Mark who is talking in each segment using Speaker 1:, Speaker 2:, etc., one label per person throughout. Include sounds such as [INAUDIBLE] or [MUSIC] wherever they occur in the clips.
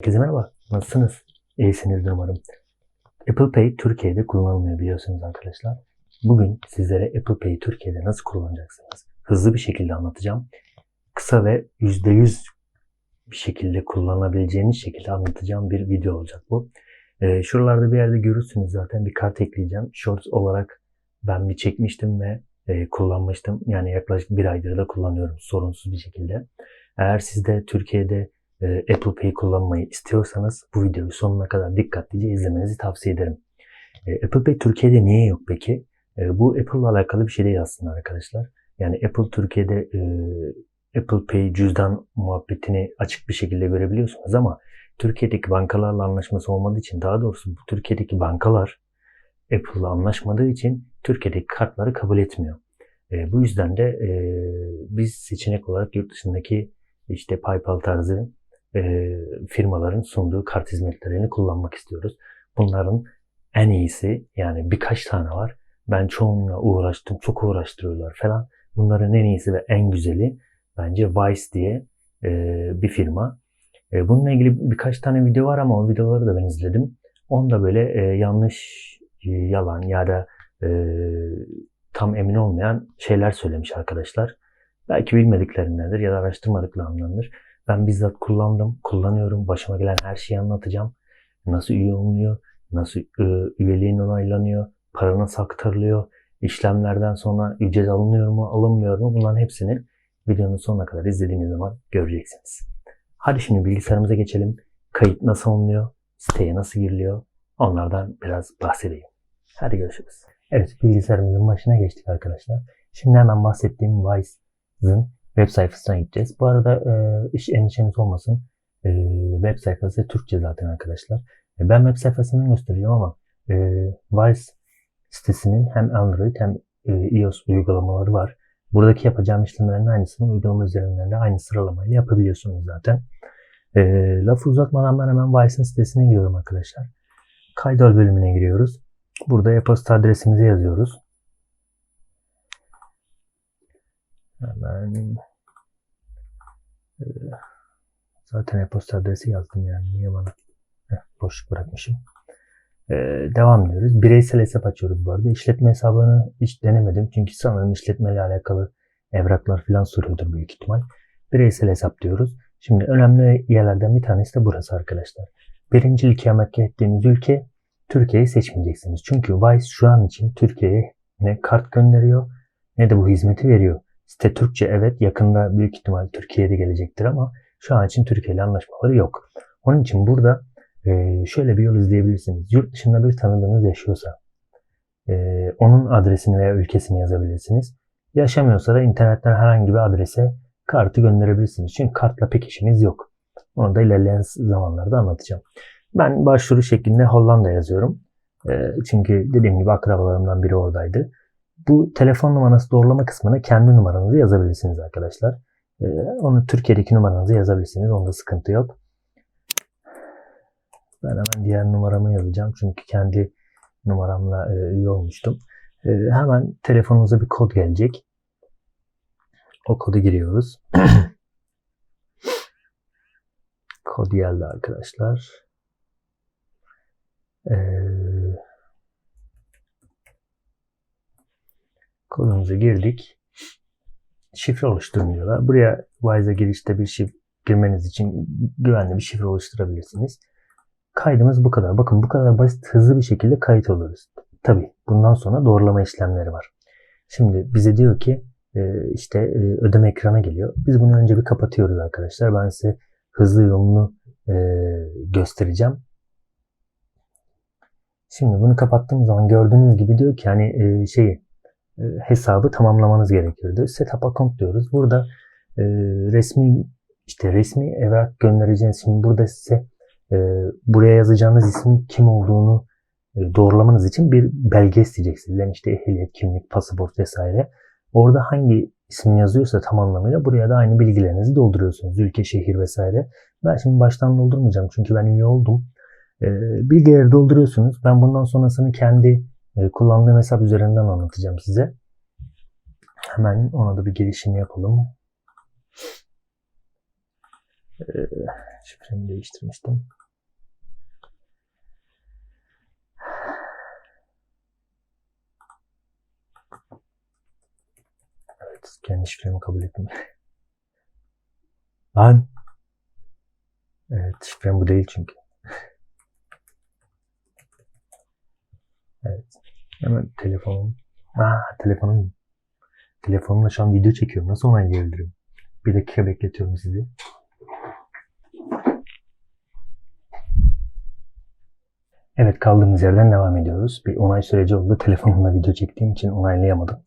Speaker 1: Herkese merhaba. Nasılsınız? İyisinizdir umarım. Apple Pay Türkiye'de kullanılmıyor biliyorsunuz arkadaşlar. Bugün sizlere Apple Pay Türkiye'de nasıl kullanacaksınız? Hızlı bir şekilde anlatacağım. Kısa ve %100 bir şekilde kullanabileceğiniz şekilde anlatacağım bir video olacak bu. Ee, şuralarda bir yerde görürsünüz zaten bir kart ekleyeceğim. Shorts olarak ben bir çekmiştim ve e, kullanmıştım. Yani yaklaşık bir aydır da kullanıyorum sorunsuz bir şekilde. Eğer siz de Türkiye'de e, Apple Pay kullanmayı istiyorsanız bu videoyu sonuna kadar dikkatlice izlemenizi tavsiye ederim. E, Apple Pay Türkiye'de niye yok peki? E, bu Apple'la alakalı bir şey değil aslında arkadaşlar. Yani Apple Türkiye'de Apple Pay cüzdan muhabbetini açık bir şekilde görebiliyorsunuz ama Türkiye'deki bankalarla anlaşması olmadığı için daha doğrusu bu Türkiye'deki bankalar Apple'la anlaşmadığı için Türkiye'deki kartları kabul etmiyor. E, bu yüzden de e, biz seçenek olarak yurt dışındaki işte PayPal tarzı e, firmaların sunduğu kart hizmetlerini kullanmak istiyoruz. Bunların en iyisi yani birkaç tane var. Ben çoğunla uğraştım. Çok uğraştırıyorlar falan. Bunların en iyisi ve en güzeli bence Vice diye e, bir firma. E, bununla ilgili birkaç tane video var ama o videoları da ben izledim. Onda böyle yanlış, yalan ya da tam emin olmayan şeyler söylemiş arkadaşlar. Belki bilmediklerindendir ya da araştırmadıklarındandır. Ben bizzat kullandım, kullanıyorum. Başıma gelen her şeyi anlatacağım. Nasıl üye olunuyor, nasıl e, üyeliğin onaylanıyor, para nasıl aktarılıyor, işlemlerden sonra ücret alınıyor mu, alınmıyor mu bunların hepsini videonun sonuna kadar izlediğiniz zaman göreceksiniz. Hadi şimdi bilgisayarımıza geçelim. Kayıt nasıl olunuyor, siteye nasıl giriliyor onlardan biraz bahsedeyim. Hadi görüşürüz. Evet bilgisayarımızın başına geçtik arkadaşlar. Şimdi hemen bahsettiğim Vice'ın web sayfasına gideceğiz. Bu arada e, iş endişeniz olmasın. E, web sayfası Türkçe zaten arkadaşlar. E, ben web sayfasını göstereceğim ama e, Vice sitesinin hem Android hem e, iOS uygulamaları var. Buradaki yapacağım işlemlerin aynısını uygulama üzerinden de aynı sıralamayla yapabiliyorsunuz zaten. E, lafı uzatmadan ben hemen Vice'ın sitesine giriyorum arkadaşlar. Kaydol bölümüne giriyoruz. Burada e-posta adresimizi yazıyoruz. Hemen zaten e-posta adresi yazdım yani. Niye bana Heh, boşluk bırakmışım. Ee, devam ediyoruz. Bireysel hesap açıyoruz bu arada. İşletme hesabını hiç denemedim. Çünkü sanırım işletmeyle alakalı evraklar falan soruyordur büyük ihtimal. Bireysel hesap diyoruz. Şimdi önemli yerlerden bir tanesi de burası arkadaşlar. Birinci ikamet ettiğiniz ülke Türkiye'yi seçmeyeceksiniz. Çünkü Vice şu an için Türkiye'ye ne kart gönderiyor ne de bu hizmeti veriyor. Site Türkçe evet yakında büyük ihtimal Türkiye'de gelecektir ama şu an için Türkiye ile anlaşmaları yok. Onun için burada e, şöyle bir yol izleyebilirsiniz. Yurt dışında bir tanıdığınız yaşıyorsa e, onun adresini veya ülkesini yazabilirsiniz. Yaşamıyorsa da internetten herhangi bir adrese kartı gönderebilirsiniz. Çünkü kartla pek işiniz yok. Onu da ilerleyen zamanlarda anlatacağım. Ben başvuru şeklinde Hollanda yazıyorum. E, çünkü dediğim gibi akrabalarımdan biri oradaydı. Bu telefon numarası doğrulama kısmına kendi numaranızı yazabilirsiniz arkadaşlar. Ee, onu Türkiye'deki numaranızı yazabilirsiniz. Onda sıkıntı yok. Ben hemen diğer numaramı yazacağım. Çünkü kendi numaramla e, üye olmuştum. E, hemen telefonunuza bir kod gelecek. O kodu giriyoruz. [CLEARS THROAT] kod geldi arkadaşlar. Eee kodumuzu girdik. Şifre oluşturun diyorlar. Buraya Wise'a girişte bir şifre girmeniz için güvenli bir şifre oluşturabilirsiniz. Kaydımız bu kadar. Bakın bu kadar basit, hızlı bir şekilde kayıt oluruz. Tabi bundan sonra doğrulama işlemleri var. Şimdi bize diyor ki e, işte e, ödeme ekranı geliyor. Biz bunu önce bir kapatıyoruz arkadaşlar. Ben size hızlı yolunu e, göstereceğim. Şimdi bunu kapattığım zaman gördüğünüz gibi diyor ki hani şeyi hesabı tamamlamanız gerekirdi. Setup account diyoruz. Burada e, resmi işte resmi evrak göndereceğiniz şimdi burada size e, buraya yazacağınız ismin kim olduğunu e, doğrulamanız için bir belge isteyecek sizden. işte ehliyet, kimlik, pasaport vesaire. Orada hangi isim yazıyorsa tam anlamıyla buraya da aynı bilgilerinizi dolduruyorsunuz. Ülke, şehir vesaire. Ben şimdi baştan doldurmayacağım çünkü ben üye oldum. E, bilgileri dolduruyorsunuz. Ben bundan sonrasını kendi e, kullandığım hesap üzerinden anlatacağım size. Hemen ona da bir girişini yapalım. Ee, şifremi değiştirmiştim. Evet, kendi şifremi kabul ettim. Lan! Evet, şifrem bu değil çünkü. Evet. Hemen telefonum. Aa, telefonum. Telefonumla şu an video çekiyorum. Nasıl onaylayabilirim? Bir dakika bekletiyorum sizi. Evet kaldığımız yerden devam ediyoruz. Bir onay süreci oldu. Telefonumla video çektiğim için onaylayamadım.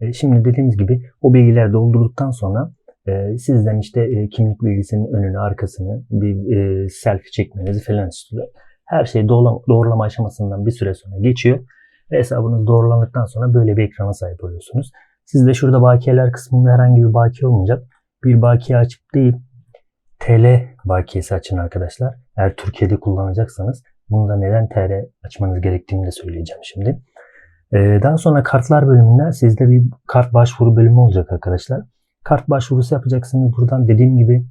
Speaker 1: E, şimdi dediğimiz gibi o bilgileri doldurduktan sonra e, sizden işte e, kimlik bilgisinin önünü arkasını bir e, selfie çekmenizi falan istiyor. Her şey doğrulama, doğrulama aşamasından bir süre sonra geçiyor. Ve hesabınız doğrulandıktan sonra böyle bir ekrana sahip oluyorsunuz. Sizde şurada bakiyeler kısmında herhangi bir bakiye olmayacak. Bir bakiye açıp değil TL bakiyesi açın arkadaşlar. Eğer Türkiye'de kullanacaksanız bunda neden TL açmanız gerektiğini de söyleyeceğim şimdi. Ee, daha sonra kartlar bölümünde sizde bir kart başvuru bölümü olacak arkadaşlar. Kart başvurusu yapacaksınız. Buradan dediğim gibi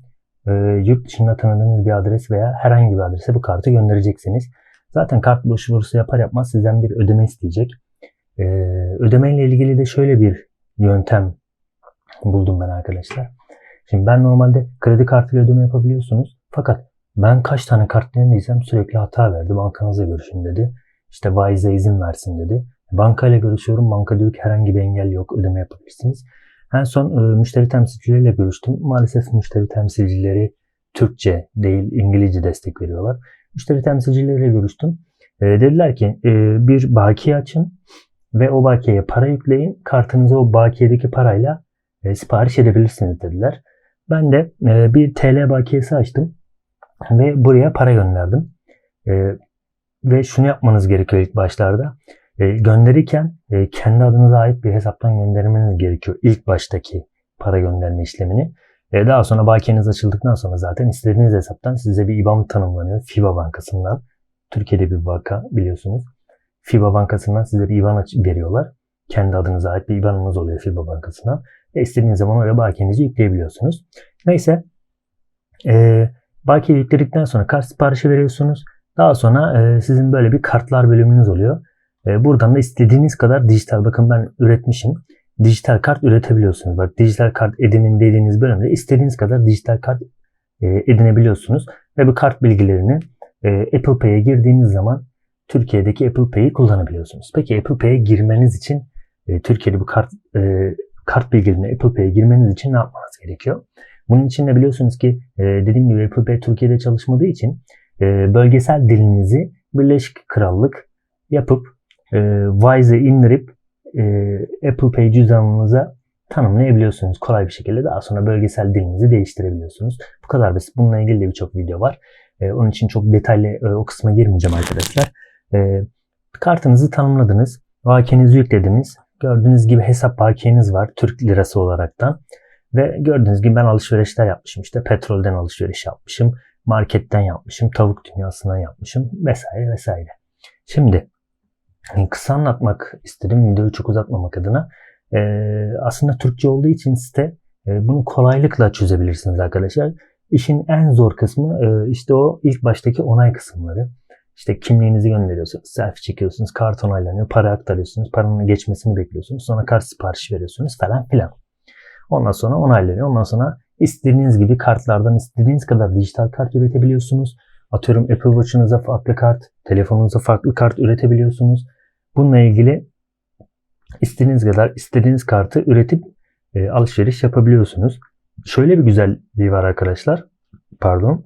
Speaker 1: e, yurt dışında tanıdığınız bir adres veya herhangi bir adrese bu kartı göndereceksiniz. Zaten kart başvurusu yapar yapmaz sizden bir ödeme isteyecek. Ee, ödeme ile ilgili de şöyle bir yöntem buldum ben arkadaşlar. Şimdi ben normalde kredi kartıyla ödeme yapabiliyorsunuz. Fakat ben kaç tane kart denediysem sürekli hata verdi. Bankanızla görüşün dedi. İşte vaize izin versin dedi. Bankayla görüşüyorum. Banka diyor ki herhangi bir engel yok. Ödeme yapabilirsiniz. En son e, müşteri temsilcileriyle görüştüm. Maalesef müşteri temsilcileri Türkçe değil İngilizce destek veriyorlar. Müşteri temsilcileriyle görüştüm. E, dediler ki e, bir bakiye açın ve o bakiyeye para yükleyin. Kartınıza o bakiyedeki parayla e, sipariş edebilirsiniz dediler. Ben de e, bir TL bakiyesi açtım ve buraya para gönderdim. E, ve şunu yapmanız gerekiyor ilk başlarda. E, gönderirken e, kendi adınıza ait bir hesaptan göndermeniz gerekiyor. İlk baştaki para gönderme işlemini. E, daha sonra bakiyeniz açıldıktan sonra zaten istediğiniz hesaptan size bir IBAN tanımlanıyor. FIBA Bankası'ndan. Türkiye'de bir banka biliyorsunuz. FIBA Bankası'ndan size bir IBAN veriyorlar. Kendi adınıza ait bir IBAN'ınız oluyor FIBA Bankası'na. Ve istediğiniz zaman oraya bakiyenizi yükleyebiliyorsunuz. Neyse. E, bakiye yükledikten sonra kart siparişi veriyorsunuz. Daha sonra e, sizin böyle bir kartlar bölümünüz oluyor. E, buradan da istediğiniz kadar dijital bakın ben üretmişim. Dijital kart üretebiliyorsunuz. Bak dijital kart edinin dediğiniz bölümde istediğiniz kadar dijital kart e, edinebiliyorsunuz. Ve bu kart bilgilerini e, Apple Pay'e girdiğiniz zaman Türkiye'deki Apple Pay'i kullanabiliyorsunuz. Peki Apple Pay'e girmeniz için e, Türkiye'de bu kart e, kart bilgilerini Apple Pay'e girmeniz için ne yapmanız gerekiyor? Bunun için de biliyorsunuz ki e, dediğim gibi Apple Pay Türkiye'de çalışmadığı için e, bölgesel dilinizi Birleşik Krallık yapıp e, Wise'ı indirip e, Apple Pay cüzdanınıza tanımlayabiliyorsunuz kolay bir şekilde. Daha sonra bölgesel dilinizi değiştirebiliyorsunuz. Bu kadar basit. Bununla ilgili de birçok video var. E, onun için çok detaylı e, o kısma girmeyeceğim arkadaşlar. E, kartınızı tanımladınız. Vakenizi yüklediniz. Gördüğünüz gibi hesap bakiyeniz var Türk lirası olaraktan. Ve gördüğünüz gibi ben alışverişler yapmışım. İşte petrolden alışveriş yapmışım. Marketten yapmışım. Tavuk dünyasından yapmışım. Vesaire vesaire. Şimdi kısa anlatmak istedim. Videoyu çok uzatmamak adına. Ee, aslında Türkçe olduğu için site e, bunu kolaylıkla çözebilirsiniz arkadaşlar. İşin en zor kısmı e, işte o ilk baştaki onay kısımları. İşte kimliğinizi gönderiyorsunuz, selfie çekiyorsunuz, kart onaylanıyor, para aktarıyorsunuz, paranın geçmesini bekliyorsunuz. Sonra kart siparişi veriyorsunuz falan filan. Ondan sonra onaylanıyor. Ondan sonra istediğiniz gibi kartlardan istediğiniz kadar dijital kart üretebiliyorsunuz. Atıyorum Apple Watch'ınıza farklı kart, telefonunuza farklı kart üretebiliyorsunuz. Bununla ilgili istediğiniz kadar istediğiniz kartı üretip e, alışveriş yapabiliyorsunuz. Şöyle bir güzelliği var arkadaşlar. Pardon.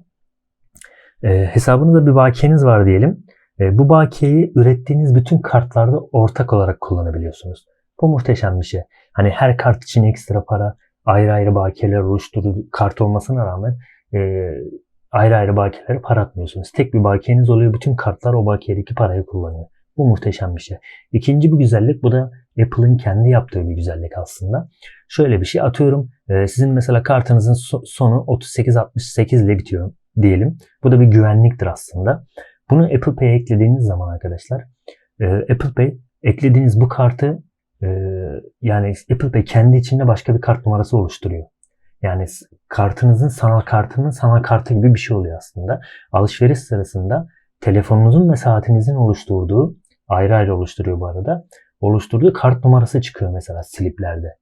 Speaker 1: E, hesabınızda bir bakiyeniz var diyelim. E, bu bakiyeyi ürettiğiniz bütün kartlarda ortak olarak kullanabiliyorsunuz. Bu muhteşem bir şey. Hani her kart için ekstra para, ayrı ayrı bakiyeler oluşturduğu kart olmasına rağmen e, ayrı ayrı bakiyelere para atmıyorsunuz. Tek bir bakiyeniz oluyor. Bütün kartlar o bakiyedeki parayı kullanıyor. Bu muhteşem bir şey. İkinci bir güzellik bu da Apple'ın kendi yaptığı bir güzellik aslında. Şöyle bir şey atıyorum. E, sizin mesela kartınızın sonu 3868 ile bitiyor diyelim. Bu da bir güvenliktir aslında. Bunu Apple Pay'e eklediğiniz zaman arkadaşlar e, Apple Pay eklediğiniz bu kartı e, yani Apple Pay kendi içinde başka bir kart numarası oluşturuyor. Yani kartınızın sanal kartının sanal kartı gibi bir şey oluyor aslında. Alışveriş sırasında telefonunuzun ve saatinizin oluşturduğu ayrı ayrı oluşturuyor bu arada. Oluşturduğu kart numarası çıkıyor mesela sliplerde.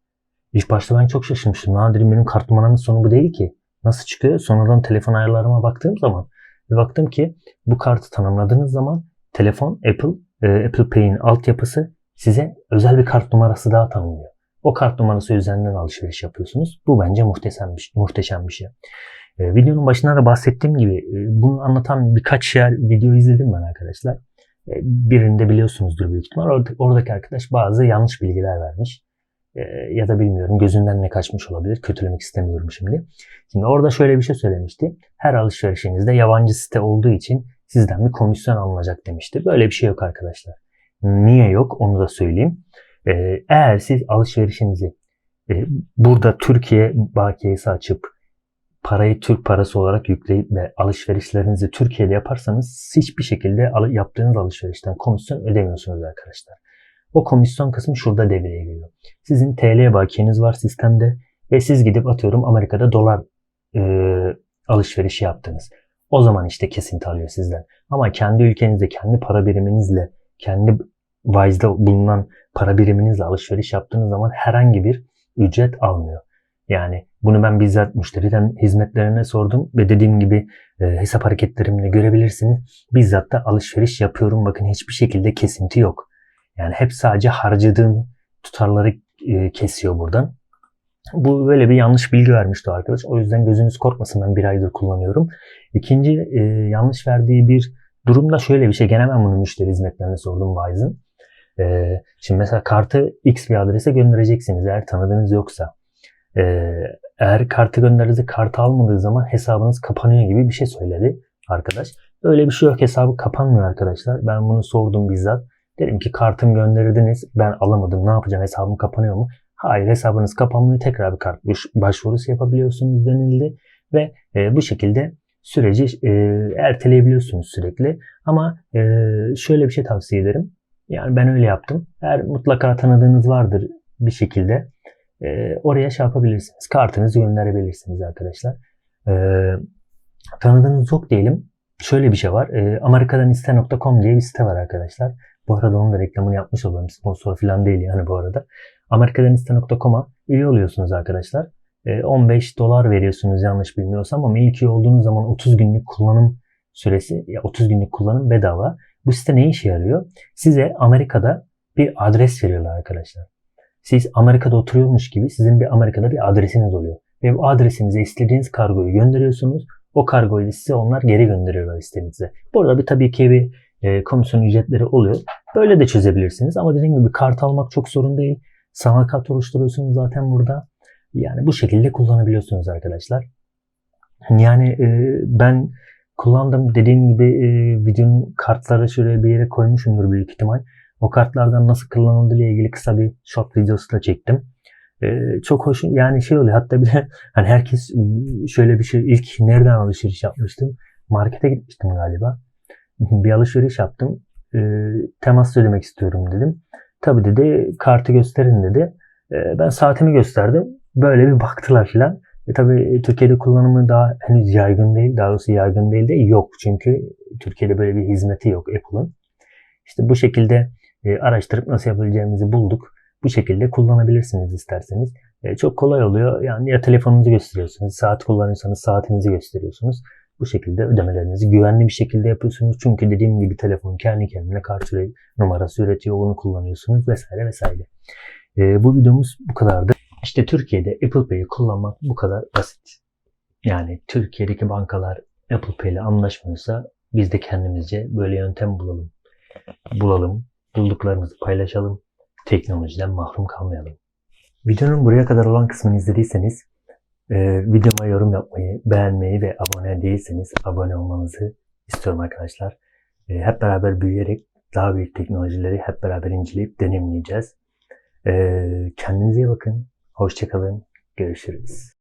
Speaker 1: İlk başta ben çok şaşırmıştım. Nadir'in benim kart numaramın sonu bu değil ki. Nasıl çıkıyor? Sonradan telefon ayarlarıma baktığım zaman bir baktım ki bu kartı tanımladığınız zaman telefon Apple e, Apple Pay'in altyapısı size özel bir kart numarası daha tanımlıyor. O kart numarası üzerinden alışveriş yapıyorsunuz. Bu bence muhteşem bir, muhteşem bir şey. E, videonun başında da bahsettiğim gibi e, bunu anlatan birkaç yer video izledim ben arkadaşlar. E, birinde biliyorsunuzdur büyük ihtimal. Orada- oradaki arkadaş bazı yanlış bilgiler vermiş. E, ya da bilmiyorum gözünden ne kaçmış olabilir. Kötülemek istemiyorum şimdi. Şimdi orada şöyle bir şey söylemişti. Her alışverişinizde yabancı site olduğu için sizden bir komisyon alınacak demişti. Böyle bir şey yok arkadaşlar. Niye yok onu da söyleyeyim. Ee, eğer siz alışverişinizi e, burada Türkiye bakiyesi açıp parayı Türk parası olarak yükleyip ve alışverişlerinizi Türkiye'de yaparsanız hiçbir şekilde yaptığınız alışverişten komisyon ödemiyorsunuz arkadaşlar. O komisyon kısmı şurada devreye giriyor. Sizin TL bakiyeniz var sistemde ve siz gidip atıyorum Amerika'da dolar e, alışverişi yaptınız. O zaman işte kesinti alıyor sizden. Ama kendi ülkenizde, kendi para biriminizle, kendi Wise'da bulunan para biriminizle alışveriş yaptığınız zaman herhangi bir ücret almıyor. Yani bunu ben bizzat müşteriden hizmetlerine sordum ve dediğim gibi e, hesap hareketlerimle görebilirsiniz. Bizzat da alışveriş yapıyorum. Bakın hiçbir şekilde kesinti yok. Yani hep sadece harcadığım tutarları e, kesiyor buradan. Bu böyle bir yanlış bilgi vermişti arkadaş. O yüzden gözünüz korkmasın ben bir aydır kullanıyorum. İkinci e, yanlış verdiği bir durumda şöyle bir şey. Gene ben bunu müşteri hizmetlerine sordum Wise'ın. E, şimdi mesela kartı X bir adrese göndereceksiniz eğer tanıdığınız yoksa. E, eğer kartı gönderdiğinizde kartı almadığı zaman hesabınız kapanıyor gibi bir şey söyledi arkadaş. Öyle bir şey yok. Hesabı kapanmıyor arkadaşlar. Ben bunu sordum bizzat. Dedim ki kartımı gönderdiniz. Ben alamadım. Ne yapacağım? Hesabım kapanıyor mu? Hayır hesabınız kapanmıyor. Tekrar bir kart baş- başvurusu yapabiliyorsunuz denildi. Ve e, bu şekilde süreci e, erteleyebiliyorsunuz sürekli. Ama e, şöyle bir şey tavsiye ederim. Yani ben öyle yaptım. Eğer mutlaka tanıdığınız vardır bir şekilde e, oraya şey yapabilirsiniz. Kartınızı gönderebilirsiniz arkadaşlar. E, tanıdığınız yok diyelim. Şöyle bir şey var. E, Amerikadaniste.com diye bir site var arkadaşlar. Bu arada onun da reklamını yapmış olalım. Sponsor falan değil yani bu arada. Amerikadaniste.com'a üye oluyorsunuz arkadaşlar. E, 15 dolar veriyorsunuz yanlış bilmiyorsam ama ilk üye olduğunuz zaman 30 günlük kullanım süresi, ya 30 günlük kullanım bedava. Bu site ne işe yarıyor? Size Amerika'da bir adres veriyorlar arkadaşlar. Siz Amerika'da oturuyormuş gibi sizin bir Amerika'da bir adresiniz oluyor. Ve bu adresinize istediğiniz kargoyu gönderiyorsunuz. O kargoyu size onlar geri gönderiyorlar istediğinize. Burada bir tabii ki bir e, komisyon ücretleri oluyor. Böyle de çözebilirsiniz ama dediğim gibi kart almak çok sorun değil. Sanal kart oluşturuyorsunuz zaten burada. Yani bu şekilde kullanabiliyorsunuz arkadaşlar. Yani e, ben kullandım dediğim gibi e, videonun kartları şöyle bir yere koymuşumdur büyük ihtimal. O kartlardan nasıl kullanıldığı ile ilgili kısa bir short videosu da çektim. E, çok hoş yani şey oluyor hatta bir de [LAUGHS] hani herkes şöyle bir şey ilk nereden alışveriş yapmıştım? Markete gitmiştim galiba. [LAUGHS] Bir alışveriş yaptım. E, temas ödemek istiyorum dedim. Tabii dedi kartı gösterin dedi. E, ben saatimi gösterdim. Böyle bir baktılar filan. E tabii Türkiye'de kullanımı daha henüz yaygın değil. Daha doğrusu yaygın değil de yok. Çünkü Türkiye'de böyle bir hizmeti yok Apple'ın. İşte bu şekilde e, araştırıp nasıl yapabileceğimizi bulduk. Bu şekilde kullanabilirsiniz isterseniz. E, çok kolay oluyor. Yani ya telefonunuzu gösteriyorsunuz, saat kullanıyorsanız saatinizi gösteriyorsunuz. Bu şekilde ödemelerinizi güvenli bir şekilde yapıyorsunuz. Çünkü dediğim gibi telefon kendi kendine kart numarası üretiyor, onu kullanıyorsunuz vesaire vesaire. E, bu videomuz bu kadardı. İşte Türkiye'de Apple Pay'i kullanmak bu kadar basit. Yani Türkiye'deki bankalar Apple Pay ile anlaşmıyorsa biz de kendimizce böyle yöntem bulalım. Bulalım, bulduklarımızı paylaşalım, teknolojiden mahrum kalmayalım. Videonun buraya kadar olan kısmını izlediyseniz e, videoma yorum yapmayı, beğenmeyi ve abone değilseniz abone olmanızı istiyorum arkadaşlar. E, hep beraber büyüyerek daha büyük teknolojileri hep beraber inceleyip deneyimleyeceğiz. E, kendinize iyi bakın. Hoşçakalın. Görüşürüz.